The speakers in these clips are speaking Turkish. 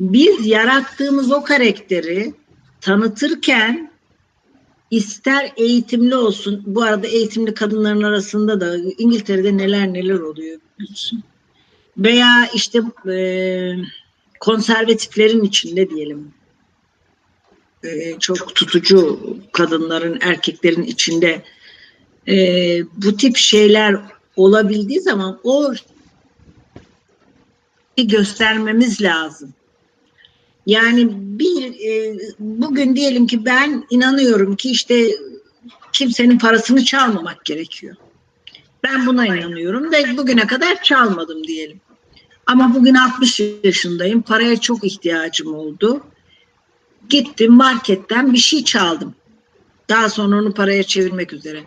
biz yarattığımız o karakteri tanıtırken ister eğitimli olsun, bu arada eğitimli kadınların arasında da İngiltere'de neler neler oluyor biliyorsun. Veya işte e, konservatiflerin içinde diyelim e, çok tutucu kadınların, erkeklerin içinde e, bu tip şeyler olabildiği zaman o göstermemiz lazım. Yani bir e, bugün diyelim ki ben inanıyorum ki işte kimsenin parasını çalmamak gerekiyor. Ben buna inanıyorum ve bugüne kadar çalmadım diyelim. Ama bugün 60 yaşındayım. Paraya çok ihtiyacım oldu. Gittim marketten bir şey çaldım. Daha sonra onu paraya çevirmek üzere.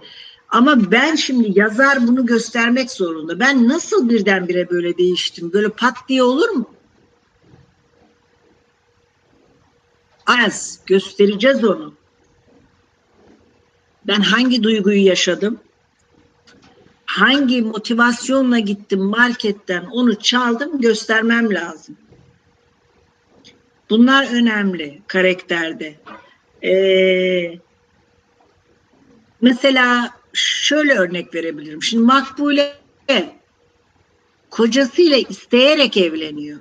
Ama ben şimdi yazar bunu göstermek zorunda. Ben nasıl birdenbire böyle değiştim? Böyle pat diye olur mu? Az göstereceğiz onu. Ben hangi duyguyu yaşadım? Hangi motivasyonla gittim marketten onu çaldım göstermem lazım. Bunlar önemli karakterde. Ee, mesela şöyle örnek verebilirim. Şimdi Makbule kocasıyla isteyerek evleniyor.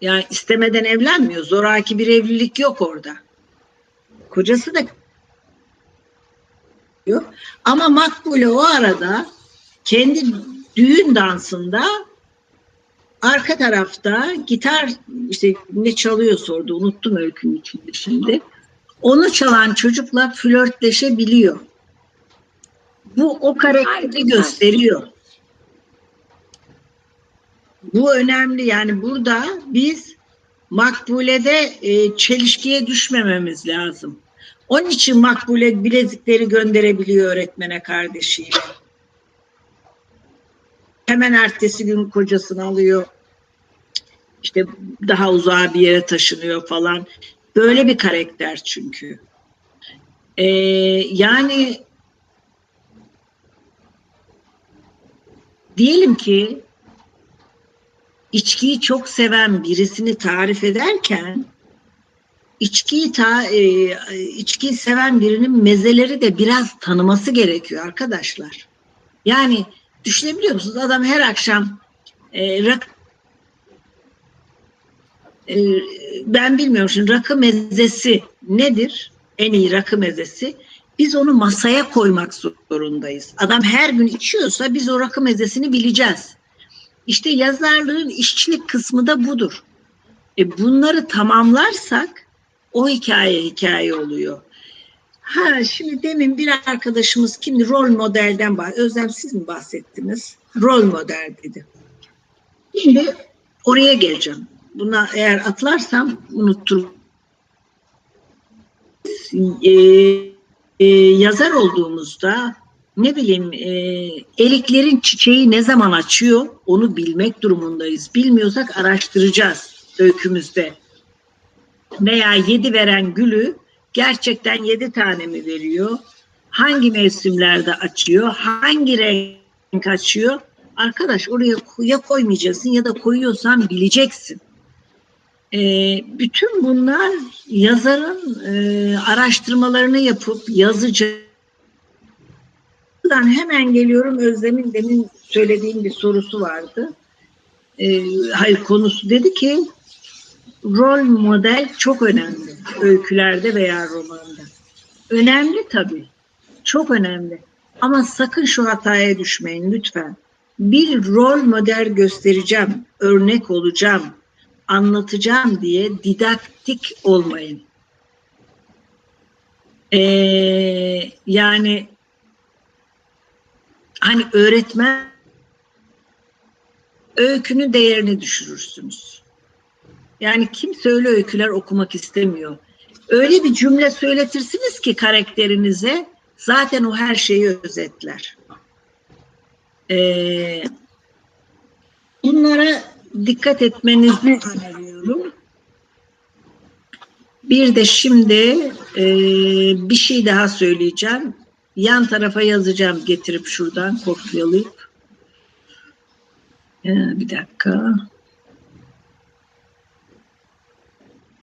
Yani istemeden evlenmiyor. Zoraki bir evlilik yok orada. Kocası da yok. Ama Makbule o arada kendi düğün dansında arka tarafta gitar işte ne çalıyor sordu unuttum öykünün içinde şimdi. Onu çalan çocukla flörtleşebiliyor. Bu o karakteri gösteriyor. Bu önemli yani burada biz Makbule'de e, çelişkiye düşmememiz lazım. Onun için Makbule bilezikleri gönderebiliyor öğretmene kardeşiyle. Hemen ertesi gün kocasını alıyor. İşte daha uzağa bir yere taşınıyor falan. Böyle bir karakter çünkü. Ee, yani diyelim ki içkiyi çok seven birisini tarif ederken içkiyi ta, e, içkiyi seven birinin mezeleri de biraz tanıması gerekiyor arkadaşlar. Yani düşünebiliyor musunuz? Adam her akşam e, rak, e, ben bilmiyorum şimdi rakı mezesi nedir? En iyi rakı mezesi. Biz onu masaya koymak zorundayız. Adam her gün içiyorsa biz o rakı mezesini bileceğiz. İşte yazarlığın işçilik kısmı da budur. E bunları tamamlarsak o hikaye hikaye oluyor. Ha şimdi demin bir arkadaşımız kimdi? Rol modelden bahsetti. Özlem siz mi bahsettiniz? Rol model dedi. Şimdi oraya geleceğim. Buna eğer atlarsam unutturum. Ee, e, yazar olduğumuzda ne bileyim e, eliklerin çiçeği ne zaman açıyor onu bilmek durumundayız. Bilmiyorsak araştıracağız öykümüzde. Veya yedi veren gülü gerçekten yedi tane mi veriyor? Hangi mevsimlerde açıyor? Hangi renk açıyor? Arkadaş oraya ya koymayacaksın ya da koyuyorsan bileceksin. E, bütün bunlar yazarın e, araştırmalarını yapıp yazıcı Buradan hemen geliyorum Özlem'in demin söylediğim bir sorusu vardı. E, hayır konusu dedi ki rol model çok önemli öykülerde veya romanda. Önemli tabii. Çok önemli. Ama sakın şu hataya düşmeyin lütfen. Bir rol model göstereceğim, örnek olacağım, anlatacağım diye didaktik olmayın. Ee, yani hani öğretmen öykünün değerini düşürürsünüz. Yani kimse öyle öyküler okumak istemiyor. Öyle bir cümle söyletirsiniz ki karakterinize zaten o her şeyi özetler. Ee, bunlara dikkat etmenizi öneriyorum. Bir de şimdi e, bir şey daha söyleyeceğim. Yan tarafa yazacağım getirip şuradan kopyalayıp. Ee, bir dakika.